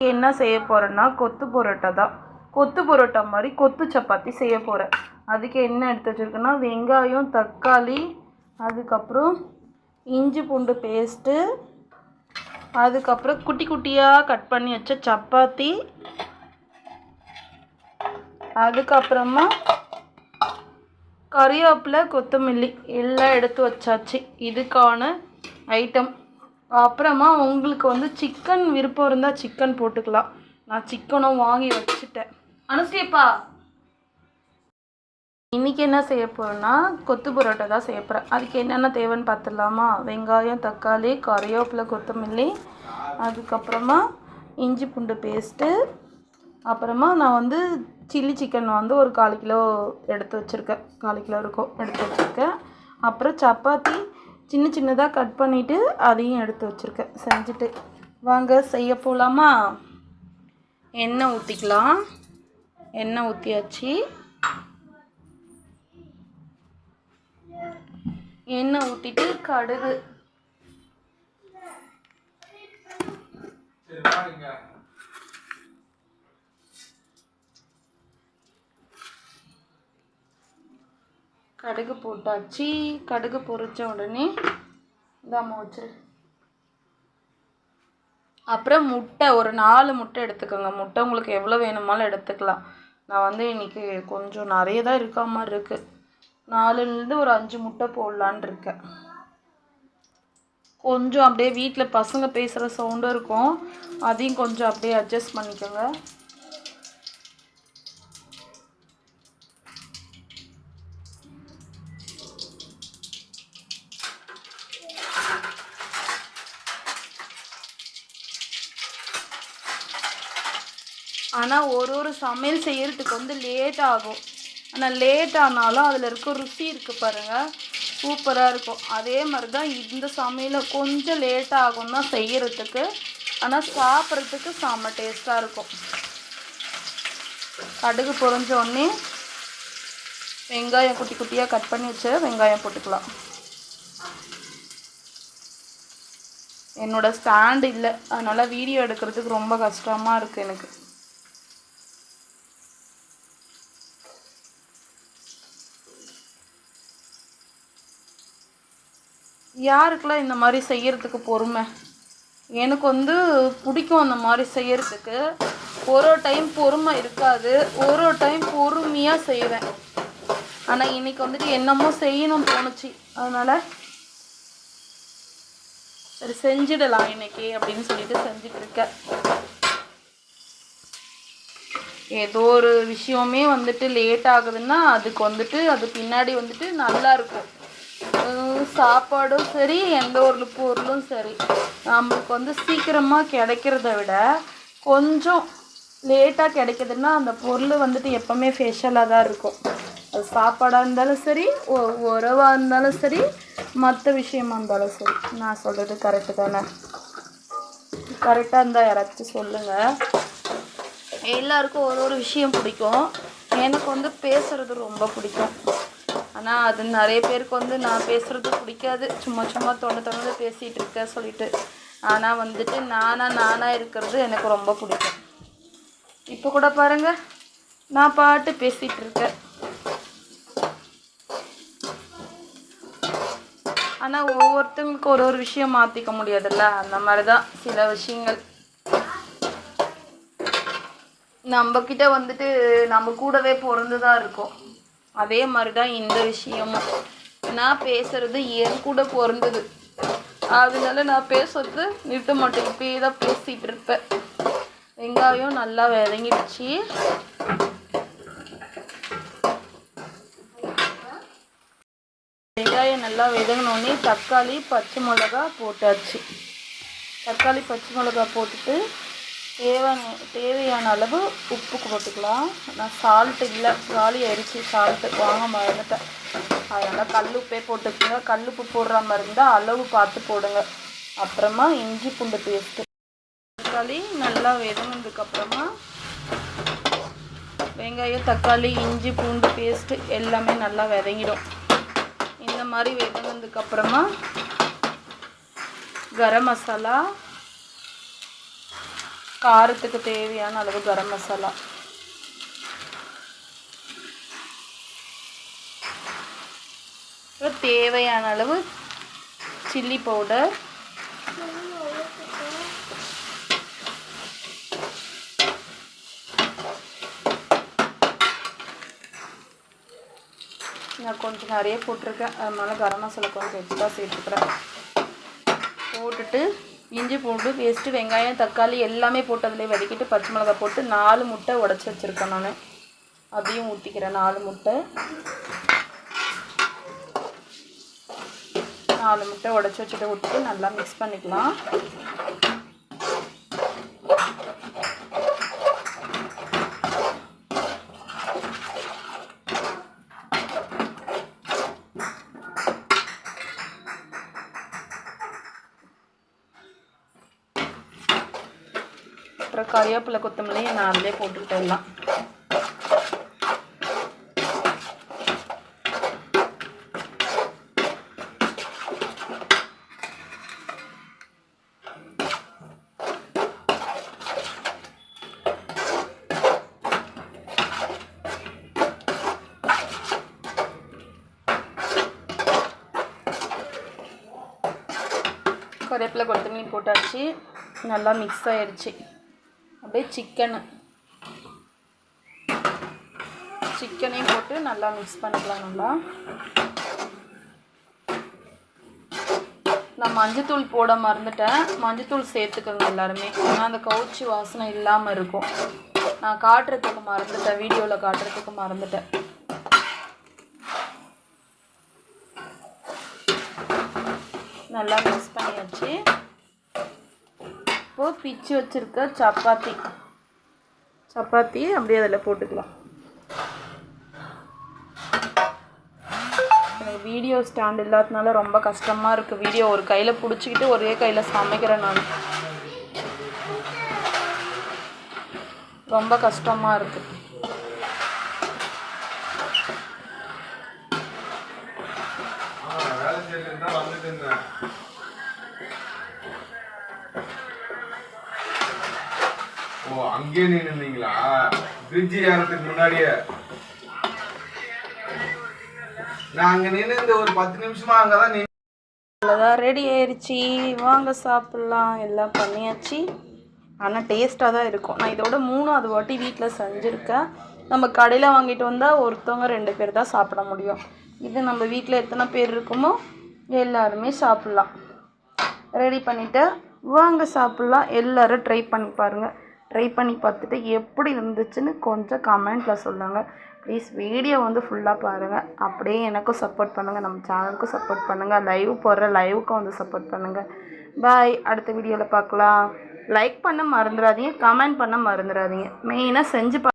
என்ன செய்ய போகிறேன்னா கொத்து பரோட்டா தான். கொத்து பரோட்டா மாதிரி கொத்து சப்பாத்தி செய்ய போகிறேன் அதுக்கு என்ன எடுத்து வச்சுருக்கேன்னா வெங்காயம் தக்காளி அதுக்கப்புறம் இஞ்சி பூண்டு பேஸ்ட்டு அதுக்கப்புறம் குட்டி குட்டியாக கட் பண்ணி வச்ச சப்பாத்தி அதுக்கப்புறமா கறிவேப்பிலை கொத்தமல்லி எல்லாம் எடுத்து வச்சாச்சு. இதுக்கான ஐட்டம் அப்புறமா உங்களுக்கு வந்து சிக்கன் விருப்பம் இருந்தால் சிக்கன் போட்டுக்கலாம். நான் சிக்கனும் வாங்கி வச்சுட்டேன். அனுஸ்ரீப்பா இன்றைக்கி என்ன செய்ய போகிறேன்னா கொத்து பரோட்டா தான் செய்ய போகிறேன் அதுக்கு என்னென்ன தேவைன்னு பார்த்துடலாமா? வெங்காயம் தக்காளி கறிவேப்பிலை கொத்தமல்லி அதுக்கப்புறமா இஞ்சி பூண்டு பேஸ்ட்டு அப்புறமா நான் வந்து சில்லி சிக்கன் வந்து ஒரு கால் கிலோ எடுத்து வச்சுருக்கேன். கால் கிலோ இருக்கும். எடுத்து வச்சுருக்கேன். அப்புறம் சப்பாத்தி சின்ன சின்னதாக கட் பண்ணிவிட்டு அதையும் எடுத்து வச்சுருக்கேன். செஞ்சுட்டு. வாங்க செய்ய போகலாமா எண்ணெய் ஊற்றிக்கலாம் எண்ணெய் ஊற்றியாச்சு எண்ணெய் ஊற்றிட்டு கடுகு. கடுகு போட்டாச்சு. கடுகு பொரிச்ச உடனே இதாம்மா வச்சிரு. அப்புறம் முட்டை ஒரு நாலு முட்டை எடுத்துக்கோங்க. முட்டை உங்களுக்கு எவ்வளோ வேணுமாலும் எடுத்துக்கலாம். நான் வந்து இன்னைக்கு கொஞ்சம் நிறைய தான் இருக்கா மாதிரி இருக்குது நாலுலேருந்து ஒரு அஞ்சு முட்டை போடலான் இருக்கேன். கொஞ்சம் அப்படியே வீட்டில் பசங்க பேசுகிற சவுண்டும் இருக்கும். அதையும் கொஞ்சம் அப்படியே அட்ஜஸ்ட் பண்ணிக்கோங்க. ஆனால் ஒரு ஒரு சமையல் செய்கிறதுக்கு வந்து லேட் ஆகும். ஆனால் லேட் ஆனாலும் அதில் இருக்க ருசி இருக்குது பாருங்கள் சூப்பராக இருக்கும். அதே மாதிரி தான் இந்த சமையலை கொஞ்சம் லேட் ஆகும் தான் செய்கிறதுக்கு ஆனால் சாப்பிட்றதுக்கு செம்ம டேஸ்ட்டாக இருக்கும். கடுகு பொரிஞ்ச உடனே வெங்காயம் குட்டி குட்டியாக கட் பண்ணி வச்சு வெங்காயம் போட்டுக்கலாம். என்னோடய ஸ்டாண்டு இல்லை. அதனால் வீடியோ எடுக்கிறதுக்கு ரொம்ப கஷ்டமாக இருக்குது எனக்கு. யாருக்கெல்லாம் இந்த மாதிரி செய்கிறதுக்கு பொறுமை? எனக்கு வந்து பிடிக்கும் அந்த மாதிரி செய்கிறதுக்கு ஒரு ஒரு டைம் பொறுமை இருக்காது. ஒரு ஒரு டைம் பொறுமையாக செய்வேன். ஆனால் இன்றைக்கி வந்துட்டு என்னமோ செய்யணும் தோணுச்சு. அதனால் சரி செஞ்சிடலாம் இன்னைக்கு அப்படின்னு சொல்லிட்டு செஞ்சுட்டு இருக்கேன். ஏதோ ஒரு விஷயமே வந்துட்டு லேட் ஆகுதுன்னா அதுக்கு வந்துட்டு அது பின்னாடி வந்துட்டு நல்லா இருக்கும். சாப்பாடும் சரி எந்த ஒரு பொருளும் சரி. நம்மளுக்கு வந்து சீக்கிரமாக கிடைக்கிறத விட கொஞ்சம் லேட்டாக கிடைக்கிதுன்னா அந்த பொருள் வந்துட்டு எப்போவுமே ஃபேஷியலாக தான் இருக்கும். அது சாப்பாடாக இருந்தாலும் சரி ஒ- உறவாக இருந்தாலும் சரி மற்ற விஷயமா இருந்தாலும் சரி. நான் சொல்கிறது கரெக்டு தானே? கரெக்டாக இருந்தால் யாராச்சும் சொல்லுங்கள் எல்லாருக்கும் ஒரு ஒரு விஷயம் பிடிக்கும். எனக்கு வந்து பேசுகிறது ரொம்ப பிடிக்கும். ஆனால் அது நிறைய பேருக்கு வந்து நான் பேசுறது பிடிக்காது. சும்மா சும்மா தொண்ணு தொண்ணு பேசிகிட்டு இருக்க சொல்லிட்டு. ஆனால் வந்துட்டு நானாக நானாக இருக்கிறது எனக்கு ரொம்ப பிடிக்கும். இப்போ கூட பாருங்க நான் பாட்டு பேசிகிட்டு இருக்கேன். ஆனால் ஒவ்வொருத்தவங்களுக்கும் ஒரு ஒரு விஷயம் மாற்றிக்க முடியாதுல்ல? அந்த மாதிரி தான் சில விஷயங்கள். நம்ம வந்துட்டு நம்ம கூடவே பிறந்து தான் இருக்கும். அதே மாதிரி தான் இந்த விஷயமும். நான் பேசுறது என் கூட பிறந்தது அதனால நான் பேசுறது நிறுத்த மாட்டேன். இப்பயே தான் பேசிகிட்டு இருப்பேன். வெங்காயம் நல்லா விதங்கிடுச்சு. வெங்காயம் நல்லா விதங்கினோடனே தக்காளி பச்சை மிளகா போட்டாச்சு. தக்காளி பச்சை மிளகா போட்டுட்டு தேவையான தேவையான அளவு உப்பு போட்டுக்கலாம். நான் சால்ட் இல்லை காலி ஆயிடுச்சு சால்ட்டு வாங்க மறந்துட்டேன். அதனால் கல் உப்பே போட்டுக்கோங்க. கல் உப்பு போடுற மாதிரி இருந்தால் அளவு பார்த்து போடுங்க. அப்புறமா இஞ்சி பூண்டு பேஸ்ட்டு தக்காளி நல்லா வெதுங்கினதுக்கப்புறமா வெங்காயம் தக்காளி இஞ்சி பூண்டு பேஸ்ட்டு எல்லாமே நல்லா விதங்கிடும். இந்த மாதிரி வெதங்கினதுக்கப்புறமா கரம் மசாலா காரத்துக்கு தேவையான அளவு கரம் மசாலா. தேவையான அளவு சில்லி பவுடர் நான் கொஞ்சம் நிறைய போட்டிருக்கேன். அதனால கரம் மசாலா கொஞ்சம் எக்ஸ்ட்ரா சேர்த்துக்கிறேன். போட்டுட்டு இஞ்சி பூண்டு பேஸ்ட்டு வெங்காயம் தக்காளி எல்லாமே போட்டு அதிலே வதக்கிட்டு பச்சை மிளகாய் போட்டு நாலு முட்டை உடச்சி வச்சுருக்கேன் நான். அதையும் ஊற்றிக்கிறேன் நாலு முட்டை. நாலு முட்டை உடச்சி வச்சுட்டு ஊற்றிட்டு நல்லா மிக்ஸ் பண்ணிக்கலாம். அப்புறம் கறிவேப்பிலை கொத்தமல்லியும் நான் அதிலே போட்டுக்கிட்டே எல்லாம் கொத்தமல்லி போட்டாச்சு. நல்லா மிக்ஸ் ஆயிடுச்சு. அப்படியே சிக்கனு. சிக்கனையும் போட்டு நல்லா மிக்ஸ் பண்ணிக்கலாம் நல்லா நான் மஞ்சத்தூள் போட மறந்துட்டேன். மஞ்சத்தூள் சேர்த்துக்கோங்க எல்லாருமே. ஏன்னா அந்த கவுச்சி வாசனை இல்லாமல் இருக்கும். நான் காட்டுறதுக்கு மறந்துட்டேன். வீடியோவில் காட்டுறதுக்கு மறந்துட்டேன். நல்லா மிக்ஸ் பண்ணியாச்சு. இப்போது பிச்சு வச்சுருக்க சப்பாத்தி. சப்பாத்தி அப்படியே அதில் போட்டுக்கலாம். எனக்கு வீடியோ ஸ்டாண்ட் இல்லாததுனால ரொம்ப கஷ்டமாக இருக்குது வீடியோ ஒரு கையில் பிடிச்சிக்கிட்டு ஒரே கையில் சமைக்கிறேன் நான். ரொம்ப கஷ்டமாக இருக்குது வந்துட்டு இருந்தேன். அங்கேயே நின்று பிரிட்ஜ் முன்னாடியே. நான் அங்க நின்று இந்த ஒரு பத்து நிமிஷமா அங்கதான் அவ்வளோதான் ரெடி ஆயிடுச்சு வாங்க சாப்பிட்லாம். எல்லாம் பண்ணியாச்சு. ஆனால் டேஸ்ட்டாக தான் இருக்கும். நான் இதோட மூணாவது வாட்டி வீட்டில் செஞ்சுருக்கேன். நம்ம கடையில் வாங்கிட்டு வந்தால் ஒருத்தவங்க ரெண்டு பேர் தான் சாப்பிட முடியும். இது நம்ம வீட்டில் எத்தனை பேர் இருக்குமோ எல்லாருமே சாப்பிட்லாம். ரெடி பண்ணிவிட்டு வாங்க சாப்பிட்லாம். எல்லோரும் ட்ரை பண்ணி பாருங்கள் ட்ரை பண்ணி பார்த்துட்டு எப்படி இருந்துச்சுன்னு கொஞ்சம் கமெண்ட்டில் சொல்லுங்கள் ப்ளீஸ் வீடியோ வந்து ஃபுல்லாக பாருங்கள் அப்படியே எனக்கும் சப்போர்ட் பண்ணுங்கள் நம்ம சேனலுக்கும் சப்போர்ட் பண்ணுங்கள் லைவ் போடுற லைவுக்கும் வந்து சப்போர்ட் பண்ணுங்கள் பாய் அடுத்த வீடியோவில் பார்க்கலாம். லைக் பண்ண மறந்துடாதீங்க. கமெண்ட் பண்ண மறந்துடாதீங்க. மெயினாக செஞ்சு பா